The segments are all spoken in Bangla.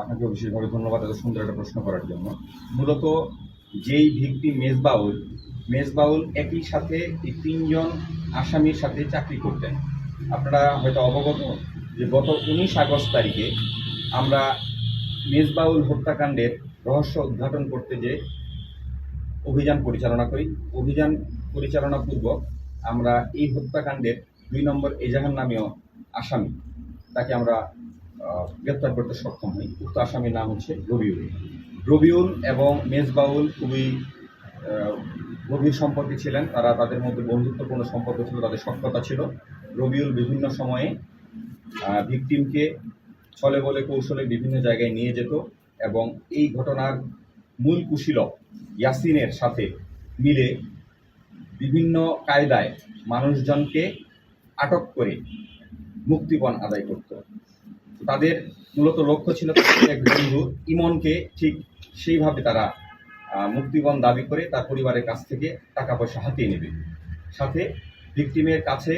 আপনাকে বিশেষভাবে ধন্যবাদ এত সুন্দর একটা প্রশ্ন করার জন্য। মূলত যেই ভিক্টি মেজবাউল মেজবাউল একই সাথে এই তিনজন আসামির সাথে চাকরি করতেন। আপনারা হয়তো অবগত যে গত উনিশ আগস্ট তারিখে আমরা মেজবাউল হত্যাকাণ্ডের রহস্য উদ্ঘাটন করতে যে অভিযান পরিচালনা করি, অভিযান পরিচালনা পূর্বক আমরা এই হত্যাকাণ্ডের দুই নম্বর এজাহার নামীয় আসামি। তাকে আমরা গ্রেপ্তার করতে সক্ষম হই। উক্ত আসামির নাম হচ্ছে রবিউল। রবিউল এবং মেজবাউল খুবই গভীর সম্পর্কে ছিলেন। তারা তাদের মধ্যে বন্ধুত্বপূর্ণ সম্পর্ক ছিল, তাদের সক্ষতা ছিল। রবিউল বিভিন্ন সময়ে ভিকটিমকে ছলে বলে কৌশলে বিভিন্ন জায়গায় নিয়ে যেত এবং এই ঘটনার মূল কুশীলক ইয়াসিনের সাথে মিলে বিভিন্ন কায়দায় মানুষজনকে আটক করে মুক্তিপণ আদায় করত। তাদের মূলত লক্ষ্য ছিল এক বন্ধু ইমনকে ঠিক সেইভাবে তারা মুক্তিপণ দাবি করে তার পরিবারের কাছ থেকে টাকা পয়সা হাতিয়ে নেবে। সাথে ভিকটিমের কাছে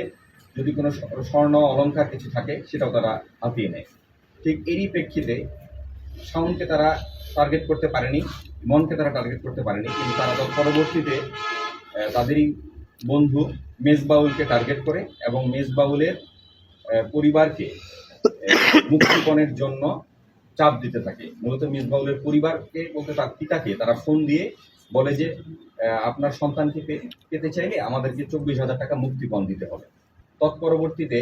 যদি কোনো স্বর্ণ, অলংকার কিছু থাকে, সেটাও তারা হাতিয়ে নেয়। ঠিক এরই প্রেক্ষিতে শাওনকে তারা টার্গেট করতে পারেনি মনকে তারা টার্গেট করতে পারেনি, কিন্তু তারা তৎ পরবর্তীতে তাদেরই বন্ধু মেজবাউলকে টার্গেট করে এবং মেজবাউলের পরিবারকে মুক্তিপণের জন্য চাপ দিতে থাকে। মূলত মিসবাউলের পরিবারকে বলতে তার পিতাকে, তারা ফোন দিয়ে বলে যে আপনার সন্তানকে পেতে চাইলে আমাদেরকে চব্বিশ হাজার টাকা মুক্তিপণ দিতে হবে। তৎপরবর্তীতে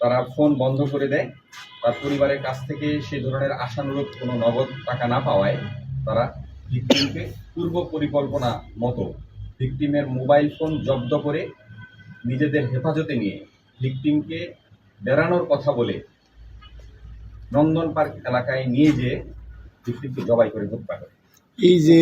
তারা ফোন বন্ধ করে দেয়। তার পরিবারের কাছ থেকে সে ধরনের আশানুরূপ কোনো নগদ টাকা না পাওয়ায় তারা ভিকটিমকে পূর্ব পরিকল্পনা মতো ভিকটিমের মোবাইল ফোন জব্দ করে নিজেদের হেফাজতে নিয়ে ভিকটিমকে বেড়ানোর কথা বলে নন্দন পার্ক এলাকায় নিয়ে যেয়ে বিক্রিকে জবাই করে হত্যা করে। এই যে